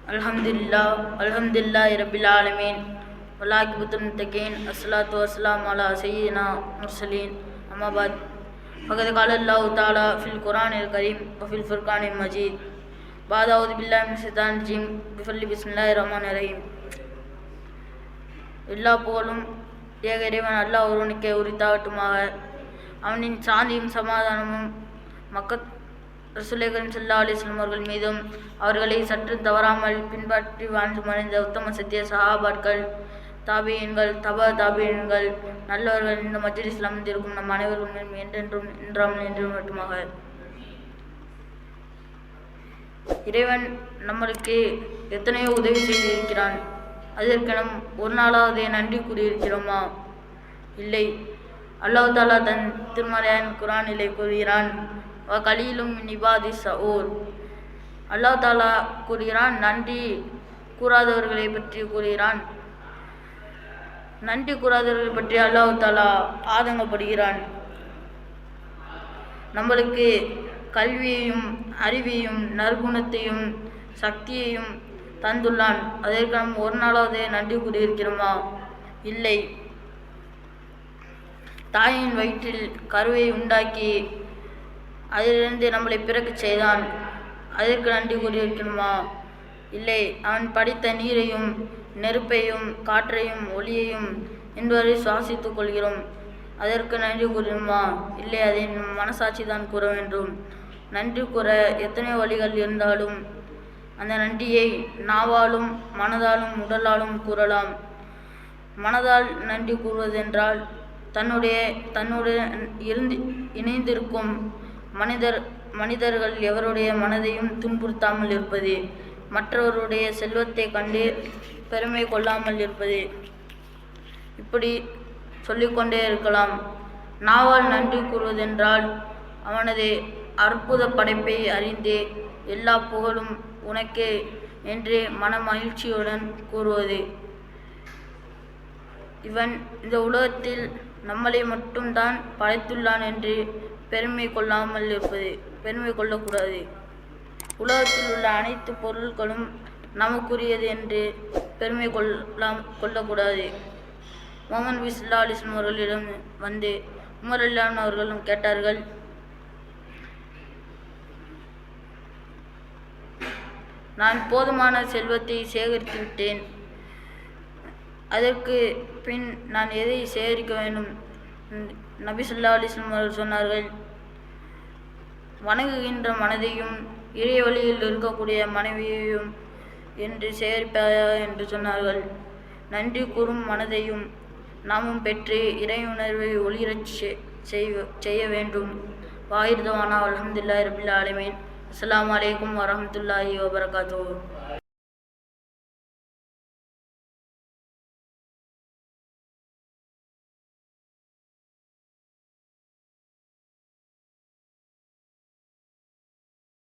لله الحمد لله رب العالمين والعاقبة للمتقين الصلاة والسلام على سيدنا المرسلين أما بعد فقد قال الله تعالى في القرآن الكريم وفي الفرقان المجيد بعد أعوذ بالله من الشيطان الرجيم بفضل بسم الله الرحمن الرحيم எல்லா புகழும் ஏக இறைவன் அல்லாஹ் ஒருவனுக்கே உரித்தாகட்டுமாக அவனின் சாந்தியும் சமாதானமும் மக்கத் ரசுலேகன் சல்லா அலிஸ்லாம் அவர்கள் மீதும் அவர்களை சற்று தவறாமல் பின்பற்றி வாழ்ந்து மறைந்த உத்தம சத்திய சஹாபாட்கள் தாபியன்கள் தப தாபியன்கள் நல்லவர்கள் இந்த மஜ்லிஸில் அமைந்திருக்கும் நம் அனைவரும் என்றென்றும் என்றாமல் என்றும் மட்டுமாக இறைவன் நம்மளுக்கு எத்தனையோ உதவி செய்திருக்கிறான். அதற்கு நம் ஒரு நாளாவது நன்றி கூறியிருக்கிறோமா? இல்லை. அல்லாஹ் தாலா தன் திருமறையான் குரானிலே கூறுகிறான் "வ கலீலும் நிபாதி சவுர் அல்லா தாலா கூறுகிறான் நன்றி கூறாதவர்களை பற்றி கூறுகிறான். நன்றி கூறாதவர்களை பற்றி அல்லாஹ் தாலா ஆதங்கப்படுகிறான். நம்மளுக்கு கல்வியையும் அறிவையும் நற்குணத்தையும் சக்தியையும் தந்துள்ளான். அதற்கு நாம் ஒரு நாளாவது நன்றி கூறியிருக்கிறோமா? இல்லை. தாயின் வயிற்றில் கருவை உண்டாக்கி அதிலிருந்து நம்மளை பிறக்கச் செய்தான். அதற்கு நன்றி கூறியிருக்கணுமா இல்லை அவன் படித்த நீரையும் நெருப்பையும் காற்றையும் ஒளியையும் என்பதை சுவாசித்துக் கொள்கிறோம். அதற்கு நன்றி கூறணுமா? இல்லை அதை மனசாட்சி தான் கூற வேண்டும். நன்றி கூற எத்தனையோ வழிகள் இருந்தாலும் அந்த நன்றியை நாவாலும் மனதாலும் உடலாலும் கூறலாம். மனதால் நன்றி கூறுவதென்றால் தன்னுடைய தன்னுடைய இருந்து இணைந்திருக்கும் மனிதர் மனிதர்கள் எவருடைய மனதையும் துன்புறுத்தாமல் இருப்பது? மற்றவருடைய செல்வத்தை கண்டு பெருமை கொள்ளாமல் இருப்பது? இப்படி சொல்லிக்கொண்டே இருக்கலாம். நாவால் நன்றி கூறுவதென்றால் அவனது அற்புத படைப்பை அறிந்து எல்லா புகழும் உனக்கே என்று மன மகிழ்ச்சியுடன் கூறுவது. இவன் இந்த உலகத்தில் நம்மளை மட்டும்தான் படைத்துள்ளான் என்று பெருமை கொள்ளாமல் இருப்பது பெருமை கொள்ளக்கூடாது. உலகத்தில் உள்ள அனைத்து பொருட்களும் நமக்குரியது என்று பெருமை கொள்ளாம் கொள்ளக்கூடாது. முகமது பிஸ்லா ஸல்லல்லாஹு அவர்களிடம் வந்து உமர் அல்லான் அவர்களும் கேட்டார்கள். நான் போதுமான செல்வத்தை சேகரித்து விட்டேன். அதற்கு பின் நான் எதை சேகரிக்க வேண்டும்? நபிசுல்லா நபி அவர்கள் சொன்னார்கள் வணங்குகின்ற மனதையும் இறை வழியில் இருக்கக்கூடிய மனைவியையும் என்று சேகரிப்பாயா என்று சொன்னார்கள். நன்றி கூறும் மனதையும் நாமும் பெற்று இறை உணர்வை ஒளிரச் செ- செய்ய வேண்டும். வாயிர்தவானா அலமதுல்லா ரபில் ஆலமீன். அஸ்லாம் வலைக்கம் வரமத்துல்லாஹி வபரகாத்துஹு.